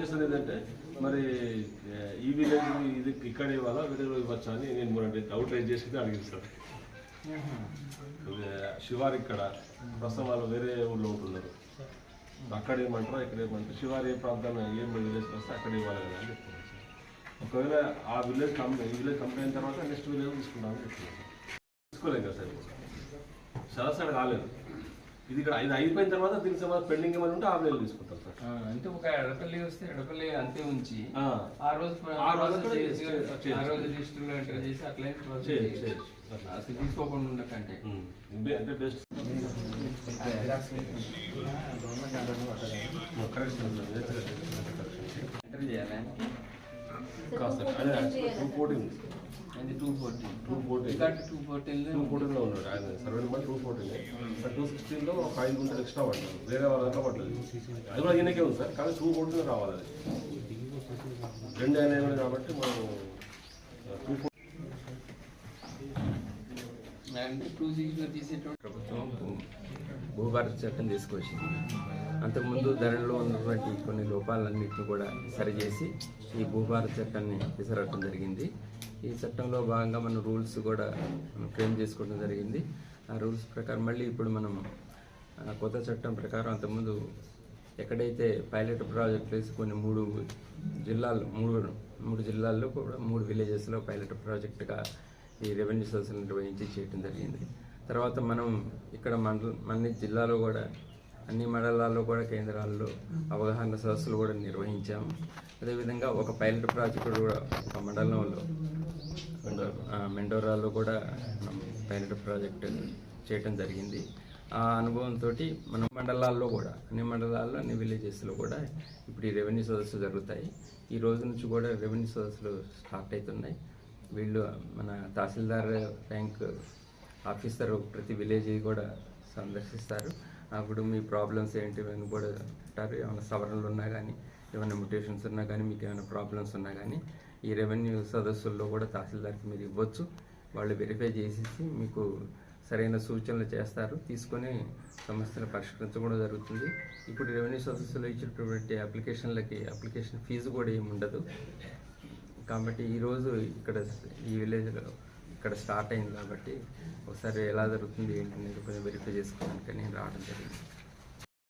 చేసేది ఏంటంటే మరి ఈ విలేజ్ ఇది ఇక్కడ ఇవ్వాలా వేరే ఇవ్వచ్చా? అని నేను మూడు డౌట్ రైజ్ చేసి అడిగింది సార్. శివారి ఇక్కడ ప్రస్తుతం వాళ్ళు వేరే ఊళ్ళో ఉంటున్నారు. అక్కడ ఏమంటారో ఇక్కడ ఏమంటారు శివారి ఏ ప్రాంతాన్ని ఏం విలేజ్ వస్తే అక్కడ ఇవ్వాలి కదా అని చెప్తున్నారు సార్. ఒకవేళ ఆ విలేజ్ కంప్లీట్ ఈ విలేజ్ కంప్లీట్ అయిన తర్వాత నెక్స్ట్ విలేజ్ తీసుకుంటామని చెప్తున్నారు సార్. తీసుకోలేం కదా సార్. సరసరి కాలేదు. ఇది ఇక్కడ ఇది అయిపోయిన తర్వాత దీనికి సంబంధించి పెండింగ్ ఏమైనా ఉంటే ఆ విలేజ్ తీసుకుంటాం సార్ అంటే ఒక ఎడపల్లి వస్తే ఎడపల్లి అంతే ఉంచి ఆ. రోజు ఆ రోజు. ఆ రోజు లిస్టులో ఎంటర్ చేసి అట్లే. అసలు తీసుకోకుండా ఉండకంటే అంటే బెస్ట్ ఎంటర్ చేయాలి కాదు సార్ అదే టూ అది two fourteen two record two fourteen two ఉన్నాడు ఆయన survey number two fourteen sir two సిక్స్టీన్లో ఒక ఐదు గుంటలు ఎక్స్ట్రా పడ్డారు. వేరే వాళ్ళ దాంట్లో పడలేదు అది కూడా ఈయనకే ఉంది సార్ కానీ టూ ఫోర్టీన్ రావాలి అది. రెండు ఆయన కాబట్టి మనం టూ ఫోర్ అంటే టూ సిక్స్లో తీసేటువంటి ప్రభుత్వం భూ- భూభారత చట్టం తీసుకొచ్చింది. అంతకుముందు ధరలో ఉన్నటువంటి కొన్ని లోపాలన్నింటినీ కూడా సరిచేసి ఈ భూభారత చట్టాన్ని తీసుకురావడం జరిగింది. ఈ చట్టంలో భాగంగా మన రూల్స్ కూడా క్లెయిమ్ ఫ్రేమ్ చేసుకోవడం జరిగింది. ఆ రూల్స్ ప్రకారం మళ్ళీ ఇప్పుడు మనం కొత్త చట్టం ప్రకారం అంతకుముందు ఎక్కడైతే పైలట్ ప్రాజెక్ట్ వేసి కొన్ని మూడు జిల్లాలు మూడు మూడు జిల్లాల్లో కూడా మూడు విలేజెస్లో పైలట్ ప్రాజెక్టుగా ఈ రెవెన్యూ సదస్సులు నిర్వహించి చేయడం జరిగింది. తర్వాత మనం ఇక్కడ మండల మన జిల్లాలో కూడా అన్ని మండలాల్లో కూడా కేంద్రాల్లో అవగాహన సదస్సులు కూడా నిర్వహించాము అదేవిధంగా ఒక పైలట్ ప్రాజెక్టు కూడా ఒక మండలంలో మెండోరాలో కూడా పైలట్ ప్రాజెక్ట్ చేయటం జరిగింది. ఆ అనుభవంతో మన మండలాల్లో కూడా అన్ని మండలాల్లో అన్ని విలేజెస్లో కూడా ఇప్పుడు ఈ రెవెన్యూ సదస్సులు జరుగుతాయి. ఈ రోజు నుంచి కూడా రెవెన్యూ సదస్సులు స్టార్ట్ అవుతున్నాయి. వీళ్ళు మన తహసీల్దార్ ర్యాంక్ ఆఫీసర్ ప్రతి విలేజ్ కూడా సందర్శిస్తారు. అప్పుడు మీ ప్రాబ్లమ్స్ ఏంటి? అని కూడా అంటారు. ఏమైనా సవరణలు ఉన్నా కానీ ఏమైనా మ్యూటేషన్స్ ఉన్నా కానీ మీకు ఏమైనా ప్రాబ్లమ్స్ ఉన్నా కానీ ఈ రెవెన్యూ సదస్సుల్లో కూడా తహసీల్దార్కి మీరు ఇవ్వచ్చు. వాళ్ళు వెరిఫై చేసేసి మీకు సరైన సూచనలు చేస్తారు. తీసుకొని సమస్యలు పరిష్కరించడం కూడా జరుగుతుంది. ఇప్పుడు రెవెన్యూ సదస్సులో ఇచ్చినటువంటి అప్లికేషన్లకి అప్లికేషన్ ఫీజు కూడా ఏమి ఉండదు. కాబట్టి ఈరోజు ఇక్కడ ఈ విలేజ్లో ఇక్కడ స్టార్ట్ అయింది కాబట్టి ఒకసారి ఎలా జరుగుతుంది ఏంటి అనేది కొంచెం వెరిఫై చేసుకోవడానికి నేను రావడం జరిగింది.